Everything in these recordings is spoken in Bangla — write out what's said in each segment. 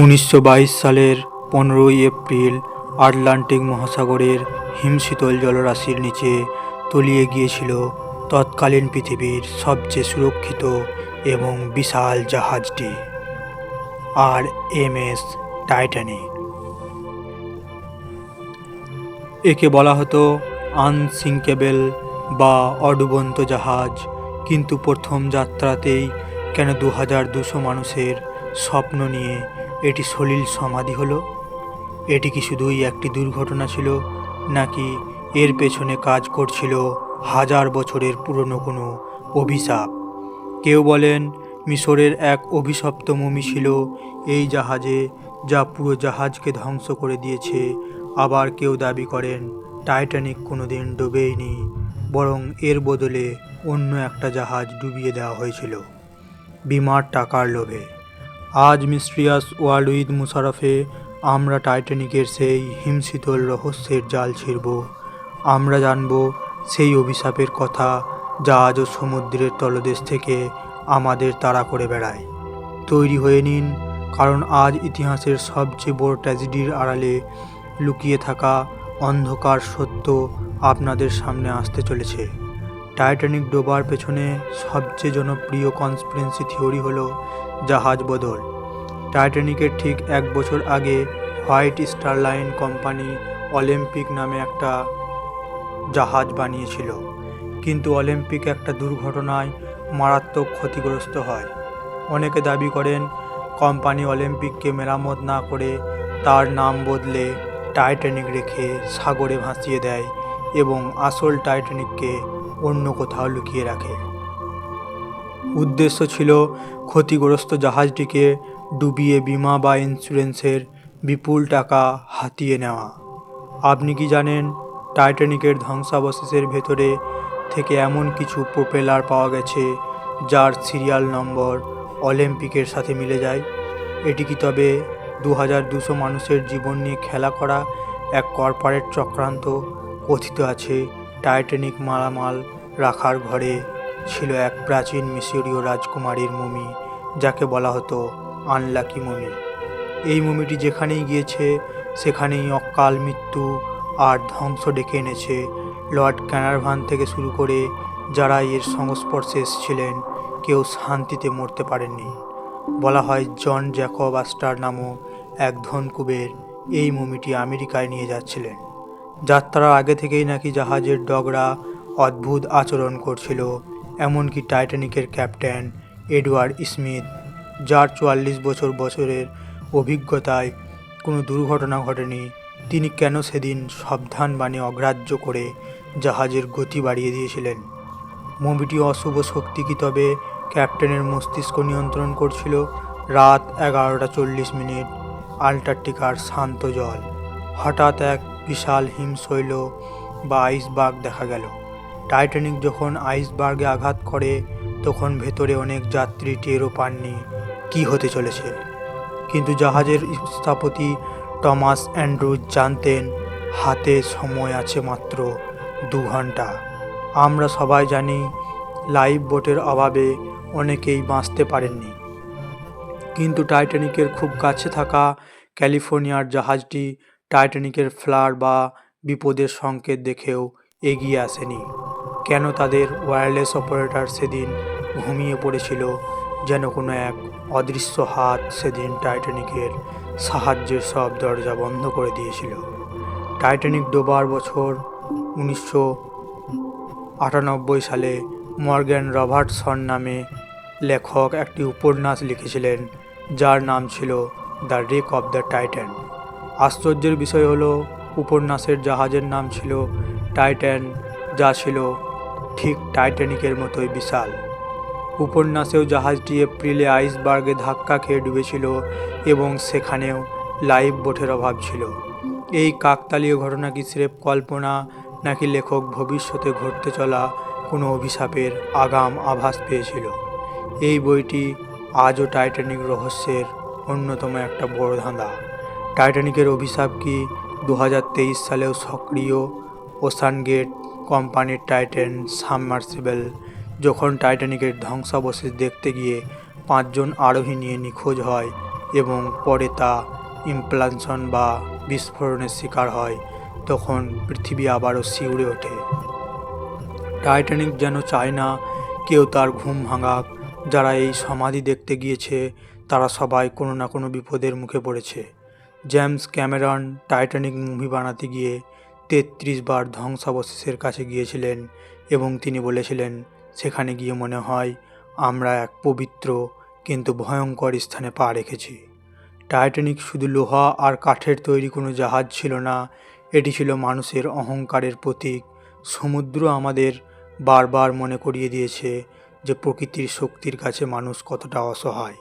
উনিশশো বাইশ সালের পনেরোই এপ্রিল আটলান্টিক মহাসাগরের হিমশীতল জলরাশির নিচে তলিয়ে গিয়েছিল তৎকালীন পৃথিবীর সবচেয়ে সুরক্ষিত এবং বিশাল জাহাজটি, আর এম এস টাইটানিক। একে বলা হতো আনসিঙ্কেবেল বা অডুবন্ত জাহাজ, কিন্তু প্রথম যাত্রাতেই কেন দু হাজার দুশো মানুষের স্বপ্ন নিয়ে এটি সলিল সমাধি হলো। এটি কি শুধুই একটি দুর্ঘটনা ছিল, নাকি এর পেছনে কাজ করছিল হাজার বছরের পুরনো কোনো অভিশাপ? কেউ বলেন, মিশরের এক অভিশপ্ত মমি ছিল এই জাহাজে যা পুরো জাহাজকে ধ্বংস করে দিয়েছে। আবার কেউ দাবি করেন, টাইটানিক কোনো দিন ডুবেইনি বরং এর বদলে অন্য একটা জাহাজ ডুবিয়ে দেওয়া হয়েছিল। বিমার টাকার লোভে। আজ মিস্ট্রিয়াস ওয়ার্ল্ড উইথ মুশারফে আমরা টাইটানিকের সেই হিমশীতল রহস্যের জাল ছিঁড়ব। আমরা জানব সেই অভিশাপের কথা যা আজও সমুদ্রের তলদেশ থেকে আমাদের তাড়া করে বেড়ায়। তৈরি হয়ে নিন, কারণ আজ ইতিহাসের সবচেয়ে বড় ট্র্যাজেডির আড়ালে লুকিয়ে থাকা অন্ধকার সত্য আপনাদের সামনে আসতে চলেছে। টাইটানিক ডোবার পেছনে সবচেয়ে জনপ্রিয় কনস্পিরেন্সি থিওরি হলো জাহাজ বদল। টাইটানিকের ঠিক এক বছর আগে White Star Line company Olympic নামে একটা জাহাজ বানিয়েছিল। কিন্তু অলিম্পিক একটা দুর্ঘটনায় মারাত্মক ক্ষতিগ্রস্ত হয়। অনেকে দাবি করেন কোম্পানি অলিম্পিককে মেরামত না করে তার নাম বদলে টাইটানিক রেখে সাগরে ভাসিয়ে দেয় এবং আসল টাইটানিককে অন্য কোথাও লুকিয়ে রাখে। উদ্দেশ্য ছিল ক্ষতিগ্রস্ত জাহাজটিকে ডুবিয়ে বিমা বা ইন্স্যুরেন্সের বিপুল টাকা হাতিয়ে নেওয়া। আপনি কি জানেন, টাইটানিকের ধ্বংসাবশেষের ভেতরে থেকে এমন কিছু প্রোপেলার পাওয়া গেছে, যার সিরিয়াল নম্বর অলিম্পিকের সাথে মিলে যায়? এটি কি তবে দু হাজার দুশো মানুষের জীবন নিয়ে খেলা করা এক কর্পোরেট চক্রান্ত কথিত আছে টাইটানিক মালামাল রাখার ঘরে ছিল এক প্রাচীন মিশরীয় রাজকুমারীর মমি, যাকে বলা হতো আনলাকি মমি। এই মমিটি যেখানেই গিয়েছে, সেখানেই অকাল মৃত্যু আর ধ্বংস ডেকে এনেছে। লর্ড ক্যানারভান থেকে শুরু করে যারা এর সংস্পর্শে এসেছিলেন, কেউ শান্তিতে মরতে পারেননি। বলা হয় জন জ্যাকব আস্টার নামক এক ধনকুবের এই মমিটি আমেরিকায় নিয়ে যাচ্ছিলেন। যাত্রার আগে থেকেই নাকি জাহাজের ডগরা অদ্ভুত আচরণ করছিল, এমনকি টাইটানিকের ক্যাপ্টেন এডওয়ার্ড স্মিথ, যার চুয়াল্লিশ বছর বছরের অভিজ্ঞতায় কোনো দুর্ঘটনা ঘটেনি। তিনি কেন সেদিন সাবধান বাণী অগ্রাহ্য করে জাহাজের গতি বাড়িয়ে দিয়েছিলেন? মুভিটি অশুভ শক্তি কি তবে ক্যাপ্টেনের মস্তিষ্ক নিয়ন্ত্রণ করছিল? রাত এগারোটা চল্লিশ মিনিট আল্টার্টিকার শান্ত জল। হঠাৎ এক বিশাল হিমশৈল বা আইসবার্গ দেখা গেল। টাইটানিক যখন আইসবার্গে আঘাত করে, তখন ভেতরে অনেক যাত্রী টেরও পাননি। কী হতে চলেছে? কিন্তু জাহাজের স্থপতি টমাস অ্যান্ড্রুজ জানতেন, হাতে সময় আছে মাত্র দু ঘণ্টা আমরা সবাই জানি, লাইফ বোটের অভাবে অনেকেই বাঁচতে পারেননি। কিন্তু টাইটানিকের খুব কাছে থাকা ক্যালিফোর্নিয়ার জাহাজটি টাইটানিকের ফ্লার বা বিপদের সংকেত দেখেও এগিয়ে আসেনি। কেন তাদের ওয়্যারলেস অপারেটর সেদিন ঘুমিয়ে পড়েছিল, যেন কোনো এক অদৃশ্য হাত সেদিন টাইটানিকের সাহায্যের সব দরজা বন্ধ করে দিয়েছিল। টাইটানিক ডোবার বছর উনিশশো আটানব্বই সালে মর্গ্যান রবার্টসন নামে লেখক একটি উপন্যাস লিখেছিলেন, যার নাম ছিল the wreck of the Titan. আশ্চর্যের বিষয় হলো, উপন্যাসের জাহাজের নাম ছিল টাইটান, যা ছিল ঠিক টাইটানিকের মতোই বিশাল। উপন্যাসেও জাহাজটি এপ্রিলে আইসবার্গে ধাক্কা খেয়ে ডুবেছিল এবং সেখানেও লাইফ বোটের অভাব ছিল। এই কাকতালীয় ঘটনা কি স্রেফ কল্পনা, নাকি লেখক ভবিষ্যতে ঘটতে চলা কোনো অভিশাপের আগাম আভাস পেয়েছিল? এই বইটি আজও টাইটানিক রহস্যের অন্যতম একটা বড় ধাঁধা। টাইটানিকের অভিশাপ কি দু হাজার তেইশ সালেও সক্রিয় ওশান গেট কোম্পানির টাইটান সাবমার্সিবল? যখন টাইটানিকের ধ্বংসাবশেষ দেখতে গিয়ে পাঁচজন আরোহী নিয়ে নিখোঁজ হয় এবং পরে তা ইমপ্লানশন বা বিস্ফোরণের শিকার হয়, তখন পৃথিবী আবারও শিউরে ওঠে। টাইটানিক যেন চায় না কেউ তার ঘুম ভাঙাক, যারা এই সমাধি দেখতে গিয়েছে তারা সবাই কোনো না কোনো বিপদের মুখে পড়েছে। জেমস ক্যামেরন টাইটানিক মুভি বানাতে গিয়ে তেত্রিশ বার ধ্বংসাবশেষের কাছে গিয়েছিলেন এবং তিনি বলেছিলেন, সেখানে গিয়ে মনে হয় আমরা এক পবিত্র কিন্তু ভয়ঙ্কর স্থানে পা রেখেছি। টাইটানিক শুধু লোহা আর কাঠের তৈরি কোনো জাহাজ ছিল না, এটি ছিল মানুষের অহংকারের প্রতীক। সমুদ্র আমাদের বারবার মনে করিয়ে দিয়েছে যে প্রকৃতির শক্তির কাছে মানুষ কতটা অসহায়।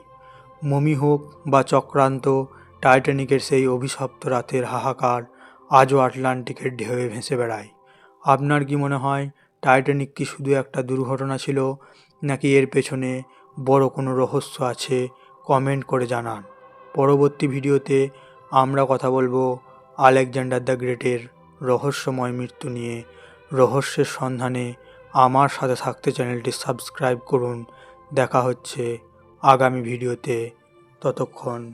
মমি হোক বা চক্রান্ত টাইটানিকের সেই অভিশপ্ত রাতের হাহাকার আজও আটলান্টিকের ঢেউয়ে ভেসে বেড়ায়। আপনার কি মনে হয়, টাইটানিক কি শুধু একটা দুর্ঘটনা ছিল, নাকি এর পেছনে বড় কোনো রহস্য আছে? কমেন্ট করে জানান। পরবর্তী ভিডিওতে আমরা কথা বলব আলেকজান্ডার দ্য গ্রেটের রহস্যময় মৃত্যু নিয়ে। রহস্যের সন্ধানে আমার সাথে থাকতে চ্যানেলটি সাবস্ক্রাইব করুন। দেখা হচ্ছে আগামী ভিডিওতে। ততক্ষণ